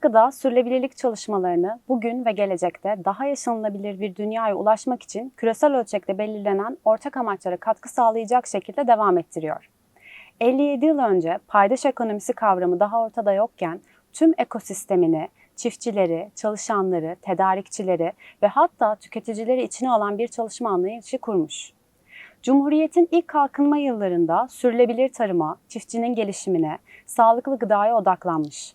Gıda sürdürülebilirlik çalışmalarını bugün ve gelecekte daha yaşanılabilir bir dünyaya ulaşmak için küresel ölçekte belirlenen ortak amaçlara katkı sağlayacak şekilde devam ettiriyor. 57 yıl önce paydaş ekonomisi kavramı daha ortada yokken tüm ekosistemini, çiftçileri, çalışanları, tedarikçileri ve hatta tüketicileri içine alan bir çalışma anlayışı kurmuş. Cumhuriyet'in ilk kalkınma yıllarında sürülebilir tarıma, çiftçinin gelişimine, sağlıklı gıdaya odaklanmış.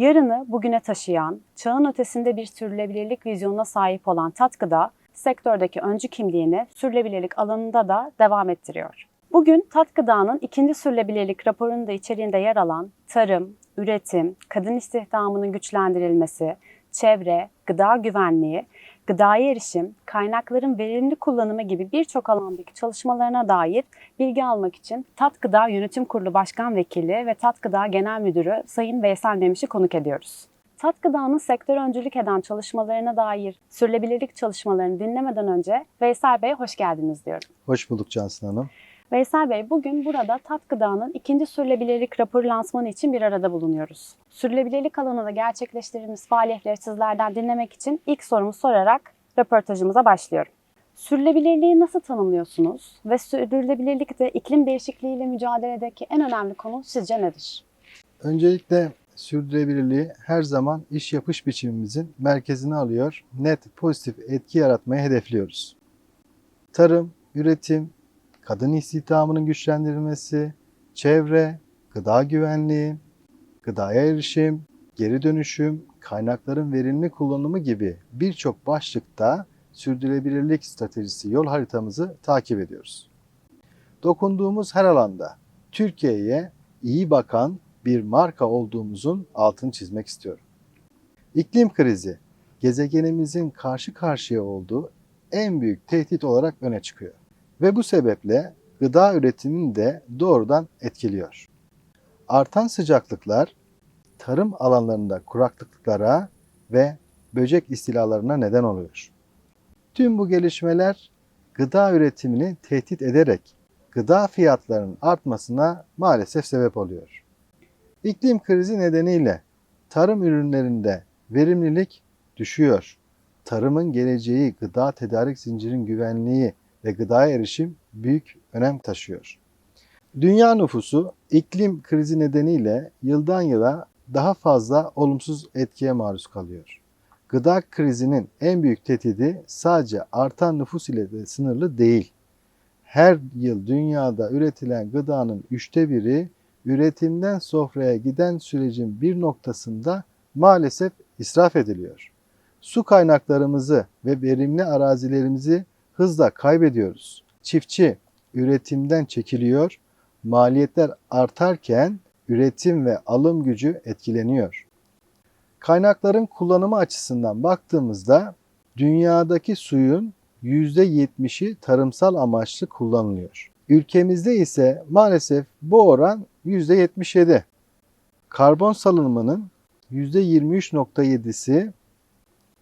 Yarını bugüne taşıyan, çağın ötesinde bir sürülebilirlik vizyonuna sahip olan Tat Gıda, sektördeki öncü kimliğini sürülebilirlik alanında da devam ettiriyor. Bugün Tat Gıda'nın ikinci sürülebilirlik raporunun da içeriğinde yer alan tarım, üretim, kadın istihdamının güçlendirilmesi, çevre, gıda güvenliği, gıdaya erişim, kaynakların verimli kullanımı gibi birçok alandaki çalışmalarına dair bilgi almak için Tat Gıda Yönetim Kurulu Başkan Vekili ve Tat Gıda Genel Müdürü Sayın Veysel Memiş'i konuk ediyoruz. Tat Gıda'nın sektör öncülük eden çalışmalarına dair sürülebilirlik çalışmalarını dinlemeden önce Veysel Bey hoş geldiniz diyorum. Hoş bulduk Cansın Hanım. Veysel Bey, bugün burada Tat Gıda'nın ikinci sürülebilirlik raporu lansmanı için bir arada bulunuyoruz. Sürülebilirlik alanında gerçekleştirdiğimiz faaliyetleri sizlerden dinlemek için ilk sorumu sorarak röportajımıza başlıyorum. Sürdürülebilirliği nasıl tanımlıyorsunuz ve sürdürülebilirlikte iklim değişikliğiyle mücadeledeki en önemli konu sizce nedir? Öncelikle sürdürülebilirliği her zaman iş yapış biçimimizin merkezine alıyor, net pozitif etki yaratmayı hedefliyoruz. Tarım, üretim, kadın istihdamının güçlendirilmesi, çevre, gıda güvenliği, gıdaya erişim, geri dönüşüm, kaynakların verimli kullanımı gibi birçok başlıkta sürdürülebilirlik stratejisi yol haritamızı takip ediyoruz. Dokunduğumuz her alanda Türkiye'ye iyi bakan bir marka olduğumuzun altını çizmek istiyorum. İklim krizi gezegenimizin karşı karşıya olduğu en büyük tehdit olarak öne çıkıyor. Ve bu sebeple gıda üretimini de doğrudan etkiliyor. Artan sıcaklıklar tarım alanlarında kuraklıklara ve böcek istilalarına neden oluyor. Tüm bu gelişmeler gıda üretimini tehdit ederek gıda fiyatlarının artmasına maalesef sebep oluyor. İklim krizi nedeniyle tarım ürünlerinde verimlilik düşüyor. Tarımın geleceği, gıda tedarik zincirinin güvenliği ve gıdaya erişim büyük önem taşıyor. Dünya nüfusu iklim krizi nedeniyle yıldan yıla daha fazla olumsuz etkiye maruz kalıyor. Gıda krizinin en büyük tehdidi sadece artan nüfus ile de sınırlı değil. Her yıl dünyada üretilen gıdanın üçte biri üretimden sofraya giden sürecin bir noktasında maalesef israf ediliyor. Su kaynaklarımızı ve verimli arazilerimizi hızla kaybediyoruz. Çiftçi üretimden çekiliyor, maliyetler artarken üretim ve alım gücü etkileniyor. Kaynakların kullanımı açısından baktığımızda dünyadaki suyun %70'i tarımsal amaçlı kullanılıyor. Ülkemizde ise maalesef bu oran %77. Karbon salınımının %23.7'si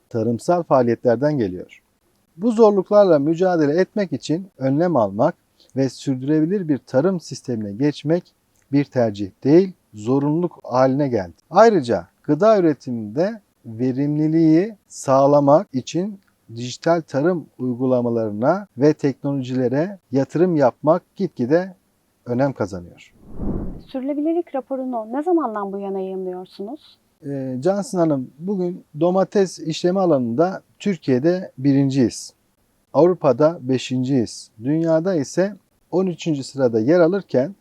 tarımsal faaliyetlerden geliyor. Bu zorluklarla mücadele etmek için önlem almak ve sürdürülebilir bir tarım sistemine geçmek bir tercih değil, zorunluluk haline geldi. Ayrıca gıda üretiminde verimliliği sağlamak için dijital tarım uygulamalarına ve teknolojilere yatırım yapmak gitgide önem kazanıyor. Sürdürülebilirlik raporunu ne zamandan bu yana yayınlıyorsunuz? Ee, Cansın Hanım, bugün domates işleme alanında Türkiye'de birinciyiz. Avrupa'da beşinciyiz. Dünyada ise 13. sırada yer alırken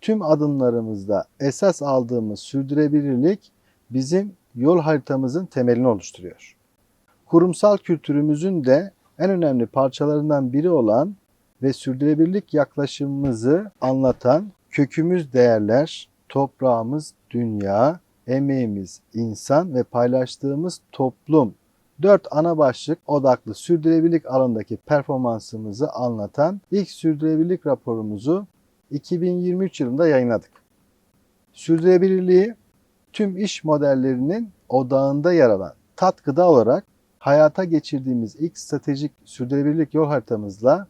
tüm adımlarımızda esas aldığımız sürdürülebilirlik bizim yol haritamızın temelini oluşturuyor. Kurumsal kültürümüzün de en önemli parçalarından biri olan ve sürdürülebilirlik yaklaşımımızı anlatan kökümüz değerler, toprağımız dünya, emeğimiz insan ve paylaştığımız toplum dört ana başlık odaklı sürdürülebilirlik alanındaki performansımızı anlatan ilk sürdürülebilirlik raporumuzu 2023 yılında yayınladık. Sürdürülebilirliği tüm iş modellerinin odağında yer alan tat olarak hayata geçirdiğimiz ilk stratejik sürdürülebilirlik yol haritamızla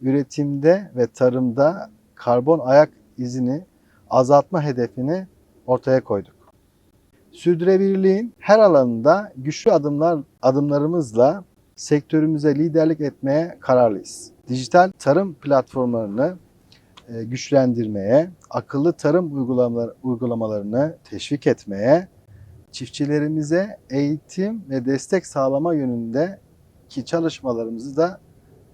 üretimde ve tarımda karbon ayak izini azaltma hedefini ortaya koyduk. Sürdürülebilirliğin her alanında güçlü adımlar adımlarımızla sektörümüze liderlik etmeye kararlıyız. Dijital tarım platformlarını e, güçlendirmeye, akıllı tarım uygulamalar, uygulamalarını teşvik etmeye, çiftçilerimize eğitim ve destek sağlama yönündeki çalışmalarımızı da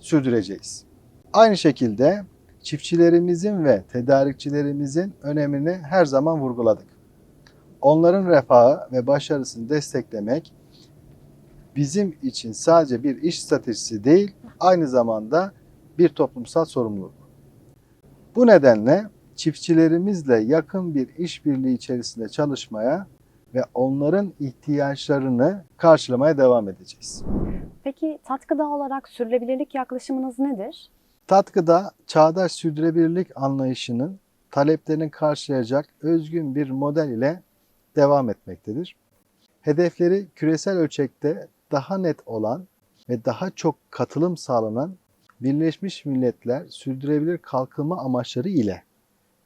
sürdüreceğiz. Aynı şekilde çiftçilerimizin ve tedarikçilerimizin önemini her zaman vurguladık. Onların refahı ve başarısını desteklemek bizim için sadece bir iş stratejisi değil, aynı zamanda bir toplumsal sorumluluk. Bu nedenle çiftçilerimizle yakın bir işbirliği içerisinde çalışmaya ve onların ihtiyaçlarını karşılamaya devam edeceğiz. Peki tat gıda olarak sürdürülebilirlik yaklaşımınız nedir? Tatkıda çağdaş sürdürülebilirlik anlayışının taleplerini karşılayacak özgün bir model ile devam etmektedir. Hedefleri küresel ölçekte daha net olan ve daha çok katılım sağlanan Birleşmiş Milletler Sürdürülebilir Kalkınma Amaçları ile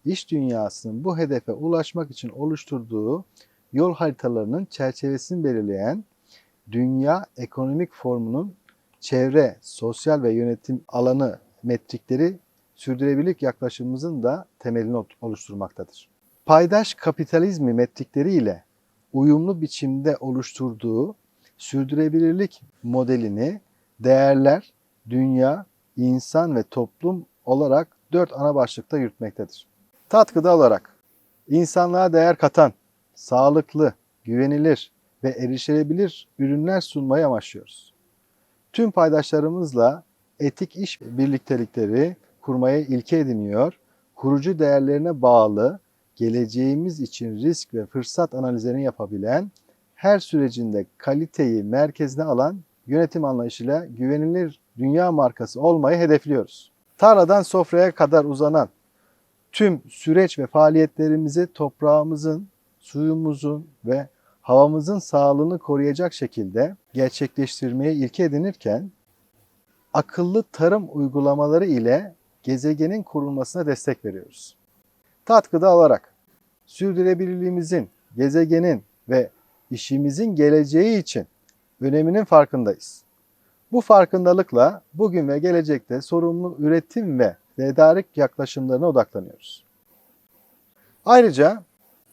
iş dünyasının bu hedefe ulaşmak için oluşturduğu yol haritalarının çerçevesini belirleyen Dünya Ekonomik Forumu'nun çevre, sosyal ve yönetim alanı metrikleri sürdürülebilirlik yaklaşımımızın da temelini oluşturmaktadır. Paydaş kapitalizmi metrikleri ile uyumlu biçimde oluşturduğu sürdürülebilirlik modelini değerler, dünya, insan ve toplum olarak dört ana başlıkta yürütmektedir. Tatkıda olarak insanlığa değer katan, sağlıklı, güvenilir ve erişilebilir ürünler sunmayı amaçlıyoruz. Tüm paydaşlarımızla etik iş birliktelikleri kurmaya ilke ediniyor, kurucu değerlerine bağlı, geleceğimiz için risk ve fırsat analizlerini yapabilen, her sürecinde kaliteyi merkezine alan yönetim anlayışıyla güvenilir dünya markası olmayı hedefliyoruz. Tarladan sofraya kadar uzanan tüm süreç ve faaliyetlerimizi toprağımızın, suyumuzun ve havamızın sağlığını koruyacak şekilde gerçekleştirmeye ilke edinirken akıllı tarım uygulamaları ile gezegenin korunmasına destek veriyoruz. Tatkıda olarak sürdürülebilirliğimizin, gezegenin ve işimizin geleceği için öneminin farkındayız. Bu farkındalıkla bugün ve gelecekte sorumlu üretim ve tedarik yaklaşımlarına odaklanıyoruz. Ayrıca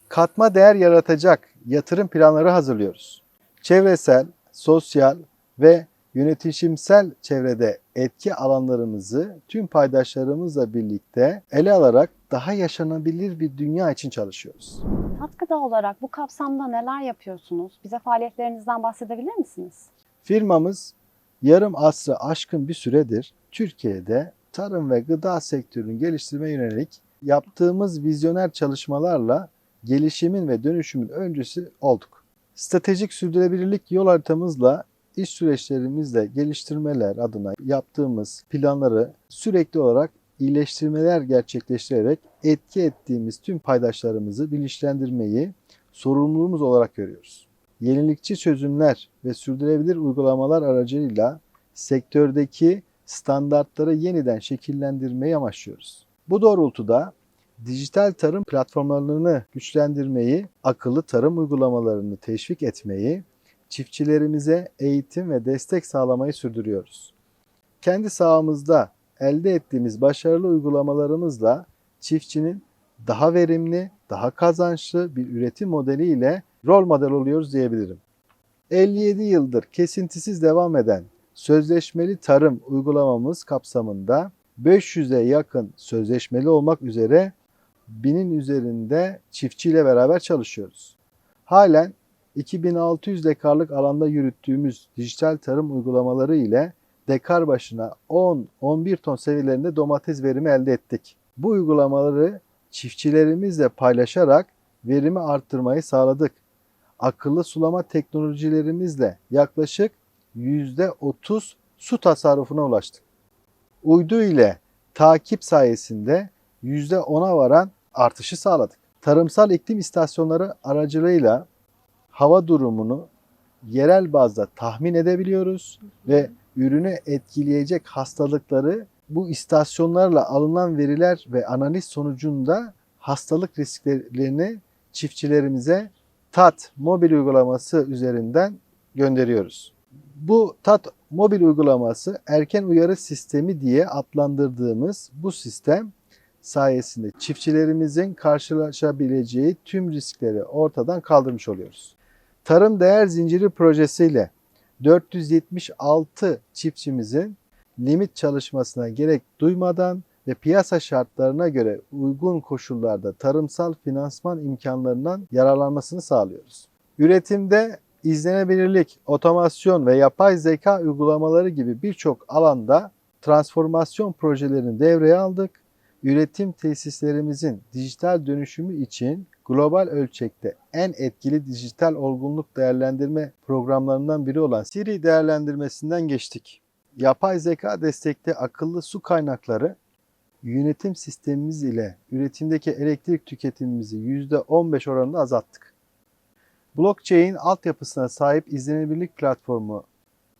katma değer yaratacak yatırım planları hazırlıyoruz. Çevresel, sosyal ve yönetişimsel çevrede etki alanlarımızı tüm paydaşlarımızla birlikte ele alarak daha yaşanabilir bir dünya için çalışıyoruz. Tat gıda olarak bu kapsamda neler yapıyorsunuz? Bize faaliyetlerinizden bahsedebilir misiniz? Firmamız yarım asrı aşkın bir süredir Türkiye'de tarım ve gıda sektörünü geliştirmeye yönelik yaptığımız vizyoner çalışmalarla gelişimin ve dönüşümün öncüsü olduk. Stratejik sürdürülebilirlik yol haritamızla iş süreçlerimizle geliştirmeler adına yaptığımız planları sürekli olarak iyileştirmeler gerçekleştirerek etki ettiğimiz tüm paydaşlarımızı bilinçlendirmeyi sorumluluğumuz olarak görüyoruz. Yenilikçi çözümler ve sürdürülebilir uygulamalar aracılığıyla sektördeki standartları yeniden şekillendirmeyi amaçlıyoruz. Bu doğrultuda dijital tarım platformlarını güçlendirmeyi, akıllı tarım uygulamalarını teşvik etmeyi, çiftçilerimize eğitim ve destek sağlamayı sürdürüyoruz. Kendi sahamızda elde ettiğimiz başarılı uygulamalarımızla çiftçinin daha verimli, daha kazançlı bir üretim modeli ile rol model oluyoruz diyebilirim. 57 yıldır kesintisiz devam eden sözleşmeli tarım uygulamamız kapsamında 500'e yakın sözleşmeli olmak üzere binin üzerinde çiftçiyle beraber çalışıyoruz. Halen 2600 dekarlık alanda yürüttüğümüz dijital tarım uygulamaları ile dekar başına 10-11 ton seviyelerinde domates verimi elde ettik. Bu uygulamaları çiftçilerimizle paylaşarak verimi arttırmayı sağladık. Akıllı sulama teknolojilerimizle yaklaşık %30 su tasarrufuna ulaştık. Uydu ile takip sayesinde %10'a varan artışı sağladık. Tarımsal iklim istasyonları aracılığıyla hava durumunu yerel bazda tahmin edebiliyoruz ve ürünü etkileyecek hastalıkları bu istasyonlarla alınan veriler ve analiz sonucunda hastalık risklerini çiftçilerimize TAT mobil uygulaması üzerinden gönderiyoruz. Bu TAT mobil uygulaması erken uyarı sistemi diye adlandırdığımız bu sistem sayesinde çiftçilerimizin karşılaşabileceği tüm riskleri ortadan kaldırmış oluyoruz. Tarım Değer Zinciri projesiyle 476 çiftçimizin limit çalışmasına gerek duymadan ve piyasa şartlarına göre uygun koşullarda tarımsal finansman imkanlarından yararlanmasını sağlıyoruz. Üretimde izlenebilirlik, otomasyon ve yapay zeka uygulamaları gibi birçok alanda transformasyon projelerini devreye aldık. Üretim tesislerimizin dijital dönüşümü için global ölçekte en etkili dijital olgunluk değerlendirme programlarından biri olan Siri değerlendirmesinden geçtik. Yapay zeka destekli akıllı su kaynakları yönetim sistemimiz ile üretimdeki elektrik tüketimimizi %15 oranında azalttık. Blockchain altyapısına sahip izlenebilirlik platformu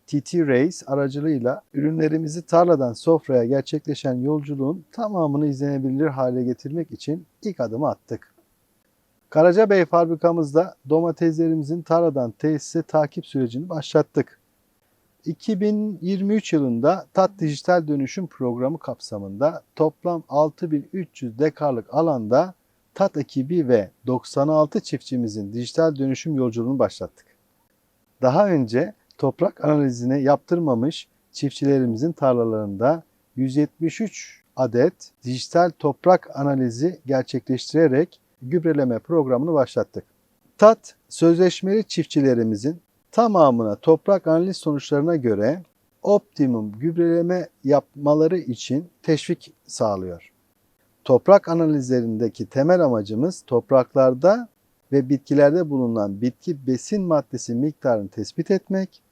TT Race aracılığıyla ürünlerimizi tarladan sofraya gerçekleşen yolculuğun tamamını izlenebilir hale getirmek için ilk adımı attık. Karacabey fabrikamızda domateslerimizin tarladan tesise takip sürecini başlattık. 2023 yılında TAT Dijital Dönüşüm Programı kapsamında toplam 6300 dekarlık alanda TAT ekibi ve 96 çiftçimizin dijital dönüşüm yolculuğunu başlattık. Daha önce toprak analizini yaptırmamış çiftçilerimizin tarlalarında 173 adet dijital toprak analizi gerçekleştirerek gübreleme programını başlattık. TAT sözleşmeli çiftçilerimizin tamamına toprak analiz sonuçlarına göre optimum gübreleme yapmaları için teşvik sağlıyor. Toprak analizlerindeki temel amacımız topraklarda ve bitkilerde bulunan bitki besin maddesi miktarını tespit etmek,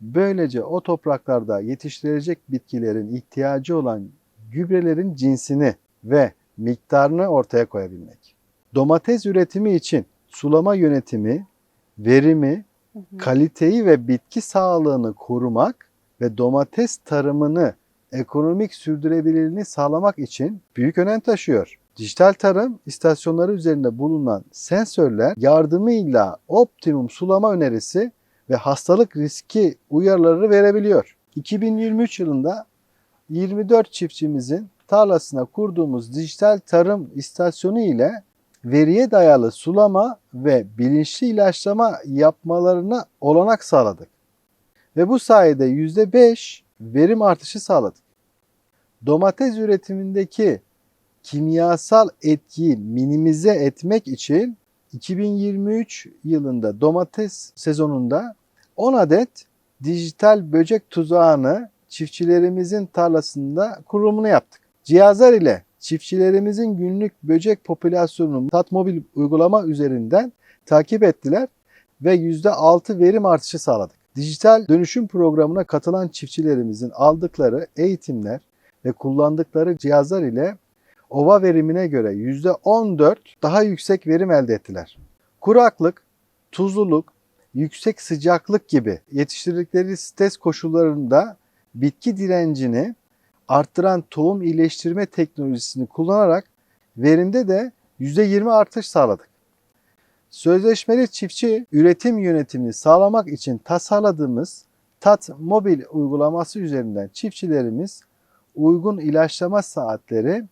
böylece o topraklarda yetiştirilecek bitkilerin ihtiyacı olan gübrelerin cinsini ve miktarını ortaya koyabilmek. Domates üretimi için sulama yönetimi, verimi, kaliteyi ve bitki sağlığını korumak ve domates tarımını ekonomik sürdürülebilirliğini sağlamak için büyük önem taşıyor. Dijital tarım istasyonları üzerinde bulunan sensörler yardımıyla optimum sulama önerisi ve hastalık riski uyarıları verebiliyor. 2023 yılında 24 çiftçimizin tarlasına kurduğumuz dijital tarım istasyonu ile veriye dayalı sulama ve bilinçli ilaçlama yapmalarına olanak sağladık. Ve bu sayede %5 verim artışı sağladık. Domates üretimindeki kimyasal etkiyi minimize etmek için 2023 yılında domates sezonunda 10 adet dijital böcek tuzağını çiftçilerimizin tarlasında kurulumunu yaptık. Cihazlar ile çiftçilerimizin günlük böcek popülasyonunu Tatmobil uygulama üzerinden takip ettiler ve %6 verim artışı sağladık. Dijital dönüşüm programına katılan çiftçilerimizin aldıkları eğitimler ve kullandıkları cihazlar ile ova verimine göre %14 daha yüksek verim elde ettiler. Kuraklık, tuzluluk, yüksek sıcaklık gibi yetiştirdikleri stres koşullarında bitki direncini arttıran tohum iyileştirme teknolojisini kullanarak verimde de %20 artış sağladık. Sözleşmeli çiftçi üretim yönetimini sağlamak için tasarladığımız TAT mobil uygulaması üzerinden çiftçilerimiz uygun ilaçlama saatleri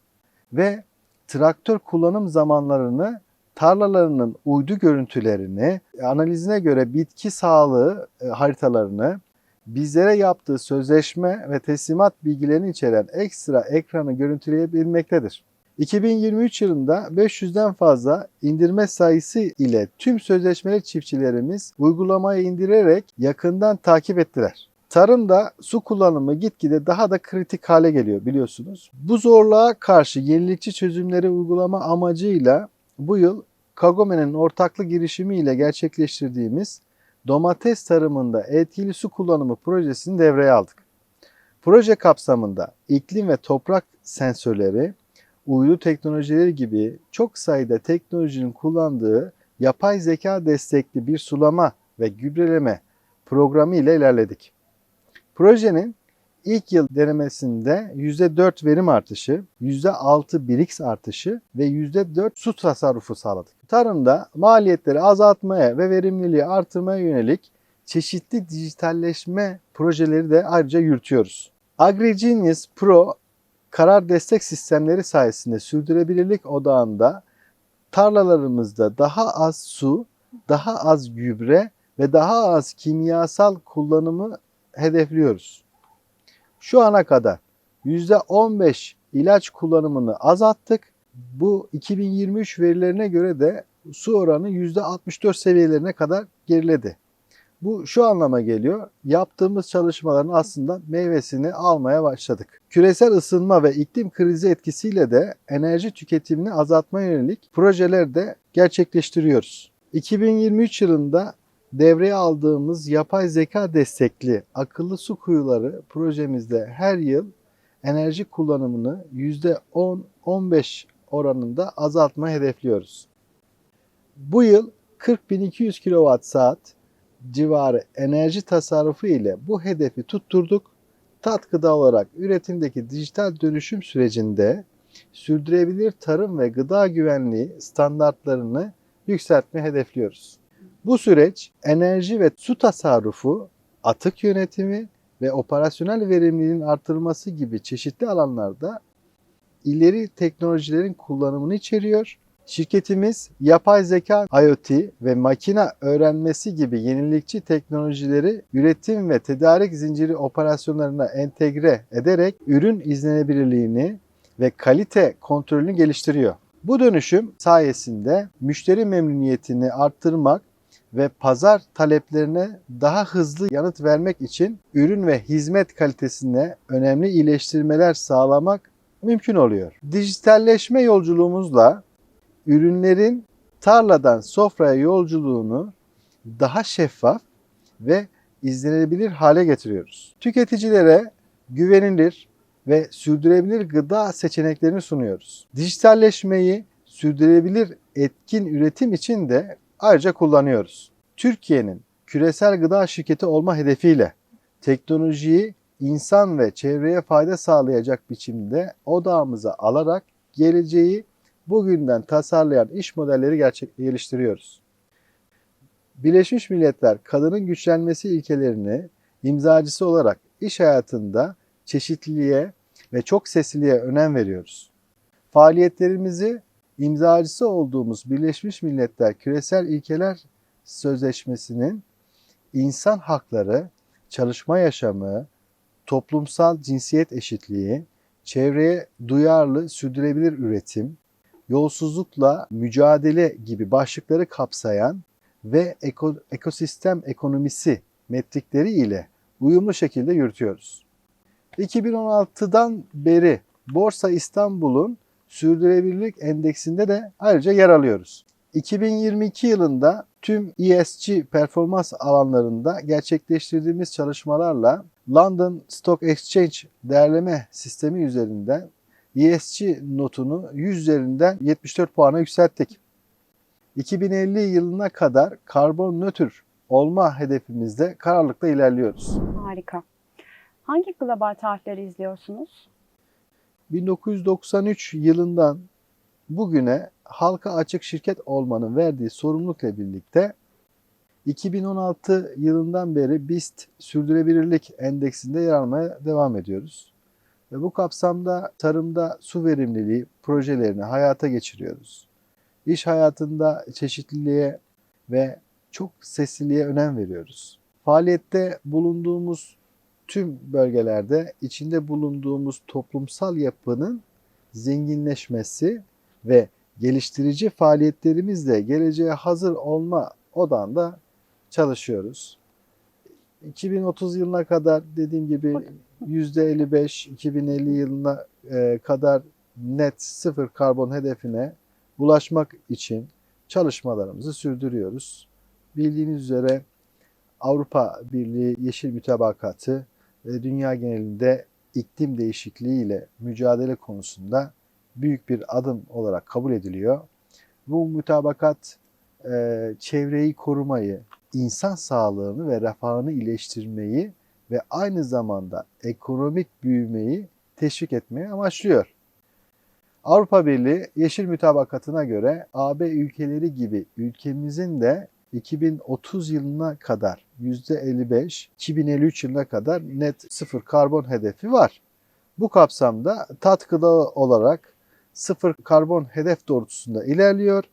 ve traktör kullanım zamanlarını tarlalarının uydu görüntülerini, analizine göre bitki sağlığı e, haritalarını, bizlere yaptığı sözleşme ve teslimat bilgilerini içeren ekstra ekranı görüntüleyebilmektedir. 2023 yılında 500'den fazla indirme sayısı ile tüm sözleşmeli çiftçilerimiz uygulamayı indirerek yakından takip ettiler. Tarımda su kullanımı gitgide daha da kritik hale geliyor biliyorsunuz. Bu zorluğa karşı yenilikçi çözümleri uygulama amacıyla bu yıl Kagome'nin ortaklı girişimiyle gerçekleştirdiğimiz domates tarımında etkili su kullanımı projesini devreye aldık. Proje kapsamında iklim ve toprak sensörleri, uydu teknolojileri gibi çok sayıda teknolojinin kullandığı yapay zeka destekli bir sulama ve gübreleme programı ile ilerledik. Projenin İlk yıl denemesinde %4 verim artışı, %6 BRICS artışı ve %4 su tasarrufu sağladık. Tarımda maliyetleri azaltmaya ve verimliliği artırmaya yönelik çeşitli dijitalleşme projeleri de ayrıca yürütüyoruz. AgriGenius Pro karar destek sistemleri sayesinde sürdürülebilirlik odağında tarlalarımızda daha az su, daha az gübre ve daha az kimyasal kullanımı hedefliyoruz. Şu ana kadar %15 ilaç kullanımını azalttık. Bu 2023 verilerine göre de su oranı %64 seviyelerine kadar geriledi. Bu şu anlama geliyor. Yaptığımız çalışmaların aslında meyvesini almaya başladık. Küresel ısınma ve iklim krizi etkisiyle de enerji tüketimini azaltmaya yönelik projeler de gerçekleştiriyoruz. 2023 yılında devreye aldığımız yapay zeka destekli akıllı su kuyuları projemizde her yıl enerji kullanımını %10-15 oranında azaltmayı hedefliyoruz. Bu yıl 40.200 kWh civarı enerji tasarrufu ile bu hedefi tutturduk. Katkıda olarak üretimdeki dijital dönüşüm sürecinde sürdürülebilir tarım ve gıda güvenliği standartlarını yükseltmeyi hedefliyoruz. Bu süreç enerji ve su tasarrufu, atık yönetimi ve operasyonel verimliliğin artırılması gibi çeşitli alanlarda ileri teknolojilerin kullanımını içeriyor. Şirketimiz yapay zeka, IoT ve makine öğrenmesi gibi yenilikçi teknolojileri üretim ve tedarik zinciri operasyonlarına entegre ederek ürün izlenebilirliğini ve kalite kontrolünü geliştiriyor. Bu dönüşüm sayesinde müşteri memnuniyetini arttırmak ve pazar taleplerine daha hızlı yanıt vermek için ürün ve hizmet kalitesine önemli iyileştirmeler sağlamak mümkün oluyor. Dijitalleşme yolculuğumuzla ürünlerin tarladan sofraya yolculuğunu daha şeffaf ve izlenebilir hale getiriyoruz. Tüketicilere güvenilir ve sürdürülebilir gıda seçeneklerini sunuyoruz. Dijitalleşmeyi sürdürülebilir etkin üretim için de ayrıca kullanıyoruz. Türkiye'nin küresel gıda şirketi olma hedefiyle teknolojiyi insan ve çevreye fayda sağlayacak biçimde odağımıza alarak geleceği bugünden tasarlayan iş modelleri gerçek geliştiriyoruz. Birleşmiş Milletler kadının güçlenmesi ilkelerini imzacısı olarak iş hayatında çeşitliliğe ve çok sesliliğe önem veriyoruz. Faaliyetlerimizi imzacısı olduğumuz Birleşmiş Milletler Küresel İlkeler Sözleşmesi'nin insan hakları, çalışma yaşamı, toplumsal cinsiyet eşitliği, çevreye duyarlı sürdürülebilir üretim, yolsuzlukla mücadele gibi başlıkları kapsayan ve eko, ekosistem ekonomisi metrikleri ile uyumlu şekilde yürütüyoruz. 2016'dan beri Borsa İstanbul'un sürdürülebilirlik endeksinde de ayrıca yer alıyoruz. 2022 yılında tüm ESG performans alanlarında gerçekleştirdiğimiz çalışmalarla London Stock Exchange değerleme sistemi üzerinden ESG notunu 100 üzerinden 74 puana yükselttik. 2050 yılına kadar karbon nötr olma hedefimizde kararlılıkla ilerliyoruz. Harika. Hangi global tarihleri izliyorsunuz? 1993 yılından bugüne halka açık şirket olmanın verdiği sorumlulukla birlikte 2016 yılından beri BIST Sürdürülebilirlik Endeksinde yer almaya devam ediyoruz. Ve bu kapsamda tarımda su verimliliği projelerini hayata geçiriyoruz. İş hayatında çeşitliliğe ve çok sesliliğe önem veriyoruz. Faaliyette bulunduğumuz tüm bölgelerde içinde bulunduğumuz toplumsal yapının zenginleşmesi ve geliştirici faaliyetlerimizle geleceğe hazır olma odağında çalışıyoruz. 2030 yılına kadar dediğim gibi %55, 2050 yılına e, kadar net sıfır karbon hedefine ulaşmak için çalışmalarımızı sürdürüyoruz. Bildiğiniz üzere Avrupa Birliği Yeşil Mütabakatı ve dünya genelinde iklim değişikliği ile mücadele konusunda büyük bir adım olarak kabul ediliyor. Bu mütabakat e, çevreyi korumayı, insan sağlığını ve refahını iyileştirmeyi ve aynı zamanda ekonomik büyümeyi teşvik etmeyi amaçlıyor. Avrupa Birliği Yeşil Mütabakatı'na göre AB ülkeleri gibi ülkemizin de 2030 yılına kadar %55, 2053 yılına kadar net sıfır karbon hedefi var. Bu kapsamda tat gıda olarak sıfır karbon hedef doğrultusunda ilerliyor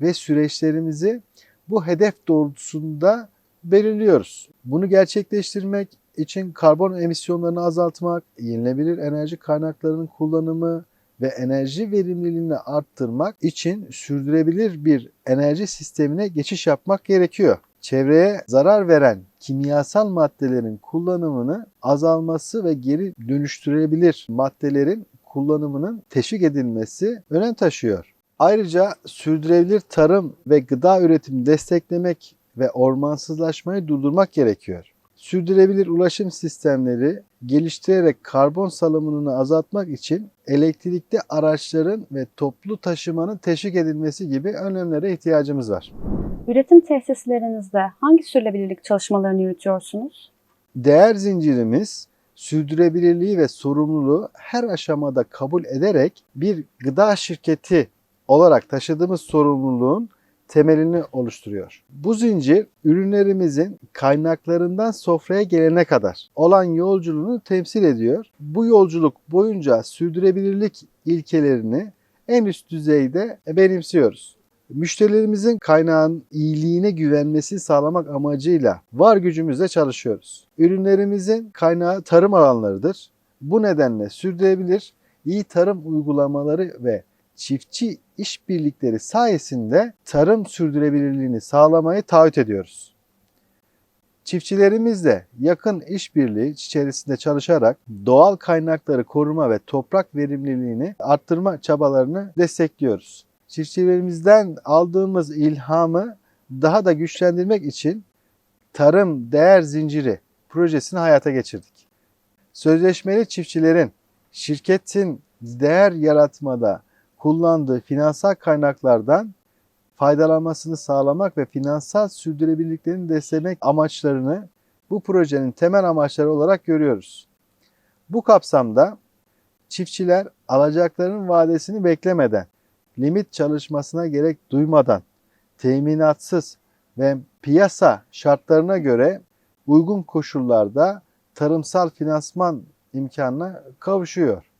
ve süreçlerimizi bu hedef doğrultusunda belirliyoruz. Bunu gerçekleştirmek için karbon emisyonlarını azaltmak, yenilebilir enerji kaynaklarının kullanımı ve enerji verimliliğini arttırmak için sürdürülebilir bir enerji sistemine geçiş yapmak gerekiyor. Çevreye zarar veren kimyasal maddelerin kullanımını azalması ve geri dönüştürülebilir maddelerin kullanımının teşvik edilmesi önem taşıyor. Ayrıca sürdürülebilir tarım ve gıda üretimini desteklemek ve ormansızlaşmayı durdurmak gerekiyor. Sürdürülebilir ulaşım sistemleri geliştirerek karbon salımını azaltmak için elektrikli araçların ve toplu taşımanın teşvik edilmesi gibi önlemlere ihtiyacımız var. Üretim tesislerinizde hangi sürdürülebilirlik çalışmalarını yürütüyorsunuz? Değer zincirimiz sürdürülebilirliği ve sorumluluğu her aşamada kabul ederek bir gıda şirketi olarak taşıdığımız sorumluluğun temelini oluşturuyor. Bu zincir ürünlerimizin kaynaklarından sofraya gelene kadar olan yolculuğunu temsil ediyor. Bu yolculuk boyunca sürdürülebilirlik ilkelerini en üst düzeyde benimsiyoruz. Müşterilerimizin kaynağın iyiliğine güvenmesi sağlamak amacıyla var gücümüzle çalışıyoruz. Ürünlerimizin kaynağı tarım alanlarıdır. Bu nedenle sürdürülebilir iyi tarım uygulamaları ve çiftçi işbirlikleri sayesinde tarım sürdürülebilirliğini sağlamayı taahhüt ediyoruz. Çiftçilerimizle yakın işbirliği içerisinde çalışarak doğal kaynakları koruma ve toprak verimliliğini arttırma çabalarını destekliyoruz. Çiftçilerimizden aldığımız ilhamı daha da güçlendirmek için Tarım Değer Zinciri projesini hayata geçirdik. Sözleşmeli çiftçilerin şirketin değer yaratmada kullandığı finansal kaynaklardan faydalanmasını sağlamak ve finansal sürdürülebilirliklerini desteklemek amaçlarını bu projenin temel amaçları olarak görüyoruz. Bu kapsamda çiftçiler alacaklarının vadesini beklemeden, limit çalışmasına gerek duymadan, teminatsız ve piyasa şartlarına göre uygun koşullarda tarımsal finansman imkanına kavuşuyor.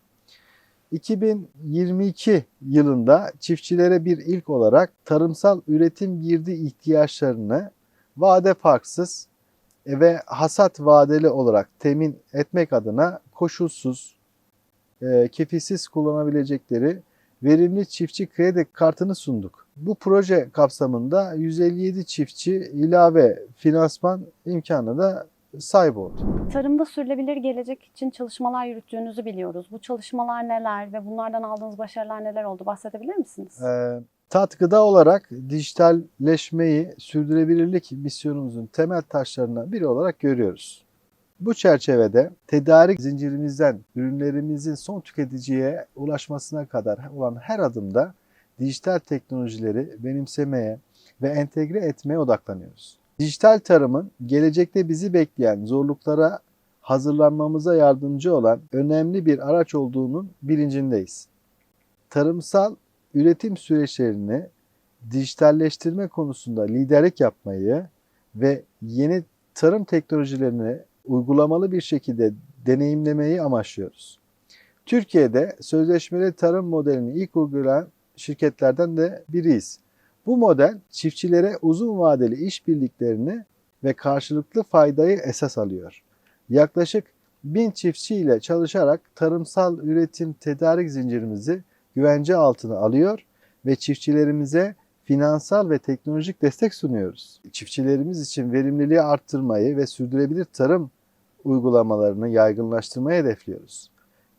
2022 yılında çiftçilere bir ilk olarak tarımsal üretim girdi ihtiyaçlarını vade farksız ve hasat vadeli olarak temin etmek adına koşulsuz, e, kefilsiz kullanabilecekleri verimli çiftçi kredi kartını sunduk. Bu proje kapsamında 157 çiftçi ilave finansman imkanı da sahip oldu. Tarımda sürdürülebilir gelecek için çalışmalar yürüttüğünüzü biliyoruz. Bu çalışmalar neler ve bunlardan aldığınız başarılar neler oldu? Bahsedebilir misiniz? Ee, tat gıda olarak dijitalleşmeyi sürdürülebilirlik misyonumuzun temel taşlarından biri olarak görüyoruz. Bu çerçevede tedarik zincirimizden ürünlerimizin son tüketiciye ulaşmasına kadar olan her adımda dijital teknolojileri benimsemeye ve entegre etmeye odaklanıyoruz. Dijital tarımın gelecekte bizi bekleyen zorluklara hazırlanmamıza yardımcı olan önemli bir araç olduğunun bilincindeyiz. Tarımsal üretim süreçlerini dijitalleştirme konusunda liderlik yapmayı ve yeni tarım teknolojilerini uygulamalı bir şekilde deneyimlemeyi amaçlıyoruz. Türkiye'de sözleşmeli tarım modelini ilk uygulayan şirketlerden de biriyiz. Bu model çiftçilere uzun vadeli işbirliklerini ve karşılıklı faydayı esas alıyor. Yaklaşık 1000 çiftçi ile çalışarak tarımsal üretim tedarik zincirimizi güvence altına alıyor ve çiftçilerimize finansal ve teknolojik destek sunuyoruz. Çiftçilerimiz için verimliliği arttırmayı ve sürdürülebilir tarım uygulamalarını yaygınlaştırmayı hedefliyoruz.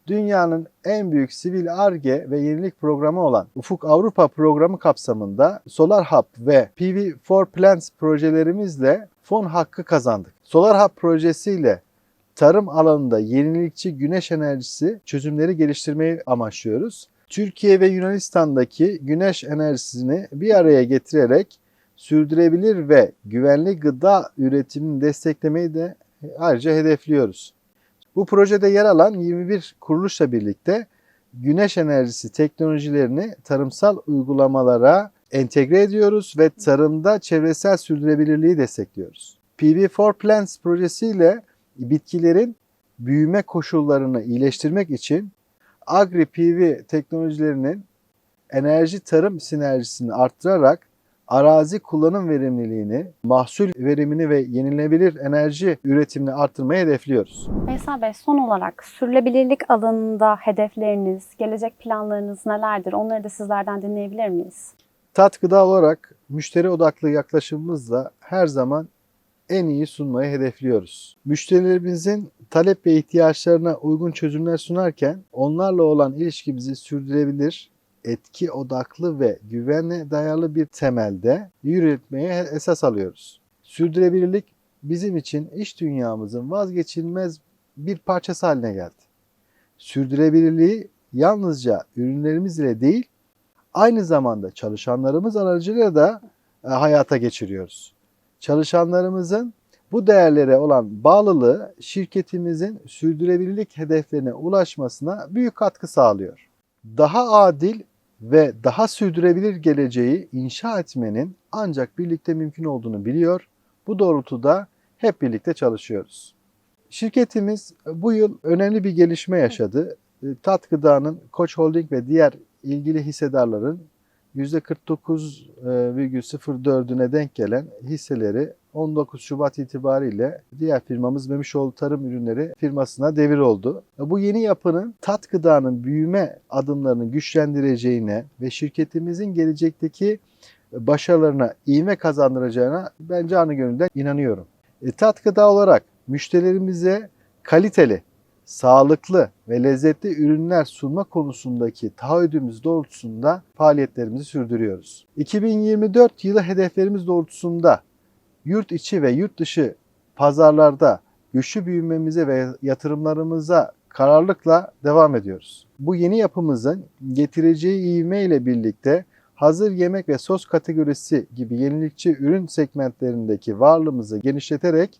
Dünyanın en büyük sivil ARGE ve yenilik programı olan Ufuk Avrupa programı kapsamında Solar Hub ve PV4 Plants projelerimizle fon hakkı kazandık. Solar Hub projesiyle tarım alanında yenilikçi güneş enerjisi çözümleri geliştirmeyi amaçlıyoruz. Türkiye ve Yunanistan'daki güneş enerjisini bir araya getirerek sürdürülebilir ve güvenli gıda üretimini desteklemeyi de ayrıca hedefliyoruz. Bu projede yer alan 21 kuruluşla birlikte güneş enerjisi teknolojilerini tarımsal uygulamalara entegre ediyoruz ve tarımda çevresel sürdürülebilirliği destekliyoruz. PV4 Plants projesiyle bitkilerin büyüme koşullarını iyileştirmek için Agri PV teknolojilerinin enerji tarım sinerjisini arttırarak arazi kullanım verimliliğini, mahsul verimini ve yenilenebilir enerji üretimini arttırmayı hedefliyoruz. Veysel Bey son olarak sürdürülebilirlik alanında hedefleriniz, gelecek planlarınız nelerdir? Onları da sizlerden dinleyebilir miyiz? Tat gıda olarak müşteri odaklı yaklaşımımızla her zaman en iyi sunmayı hedefliyoruz. Müşterilerimizin talep ve ihtiyaçlarına uygun çözümler sunarken onlarla olan ilişkimizi sürdürülebilir, etki odaklı ve güvenle dayalı bir temelde yürütmeye esas alıyoruz. Sürdürülebilirlik bizim için iş dünyamızın vazgeçilmez bir parçası haline geldi. Sürdürülebilirliği yalnızca ürünlerimiz ile değil, aynı zamanda çalışanlarımız aracılığıyla da e, hayata geçiriyoruz. Çalışanlarımızın bu değerlere olan bağlılığı şirketimizin sürdürülebilirlik hedeflerine ulaşmasına büyük katkı sağlıyor. Daha adil ve daha sürdürülebilir geleceği inşa etmenin ancak birlikte mümkün olduğunu biliyor. Bu doğrultuda hep birlikte çalışıyoruz. Şirketimiz bu yıl önemli bir gelişme yaşadı. E, Tat Gıda'nın Koç Holding ve diğer ilgili hissedarların %49,04'üne denk gelen hisseleri 19 Şubat itibariyle diğer firmamız Memişoğlu Tarım Ürünleri firmasına devir oldu. Bu yeni yapının Tat Gıda'nın büyüme adımlarını güçlendireceğine ve şirketimizin gelecekteki başarılarına ivme kazandıracağına ben canı gönülden inanıyorum. E, Tat Gıda olarak müşterilerimize kaliteli, sağlıklı ve lezzetli ürünler sunma konusundaki taahhüdümüz doğrultusunda faaliyetlerimizi sürdürüyoruz. 2024 yılı hedeflerimiz doğrultusunda yurt içi ve yurt dışı pazarlarda güçlü büyümemize ve yatırımlarımıza kararlılıkla devam ediyoruz. Bu yeni yapımızın getireceği ivme ile birlikte hazır yemek ve sos kategorisi gibi yenilikçi ürün segmentlerindeki varlığımızı genişleterek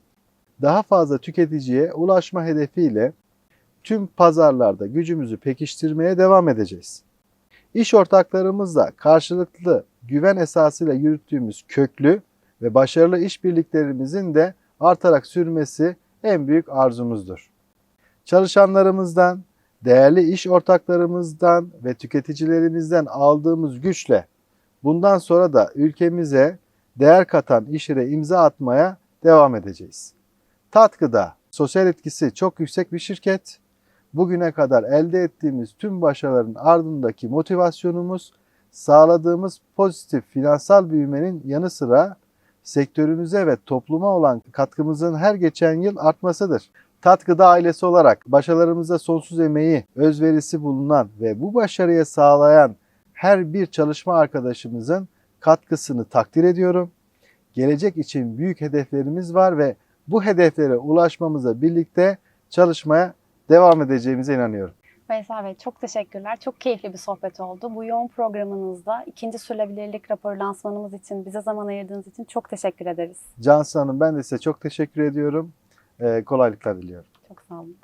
daha fazla tüketiciye ulaşma hedefiyle tüm pazarlarda gücümüzü pekiştirmeye devam edeceğiz. İş ortaklarımızla karşılıklı güven esasıyla yürüttüğümüz köklü ve başarılı işbirliklerimizin de artarak sürmesi en büyük arzumuzdur. Çalışanlarımızdan, değerli iş ortaklarımızdan ve tüketicilerimizden aldığımız güçle bundan sonra da ülkemize değer katan işlere imza atmaya devam edeceğiz. Tatkıda sosyal etkisi çok yüksek bir şirket. Bugüne kadar elde ettiğimiz tüm başarıların ardındaki motivasyonumuz sağladığımız pozitif finansal büyümenin yanı sıra sektörümüze ve topluma olan katkımızın her geçen yıl artmasıdır. Tat Gıda ailesi olarak başarılarımıza sonsuz emeği, özverisi bulunan ve bu başarıya sağlayan her bir çalışma arkadaşımızın katkısını takdir ediyorum. Gelecek için büyük hedeflerimiz var ve bu hedeflere ulaşmamıza birlikte çalışmaya devam edeceğimize inanıyorum. Veysel Bey çok teşekkürler. Çok keyifli bir sohbet oldu. Bu yoğun programınızda ikinci sürdürülebilirlik raporu lansmanımız için bize zaman ayırdığınız için çok teşekkür ederiz. Cansu Hanım ben de size çok teşekkür ediyorum. Ee, kolaylıklar diliyorum. Çok sağ olun.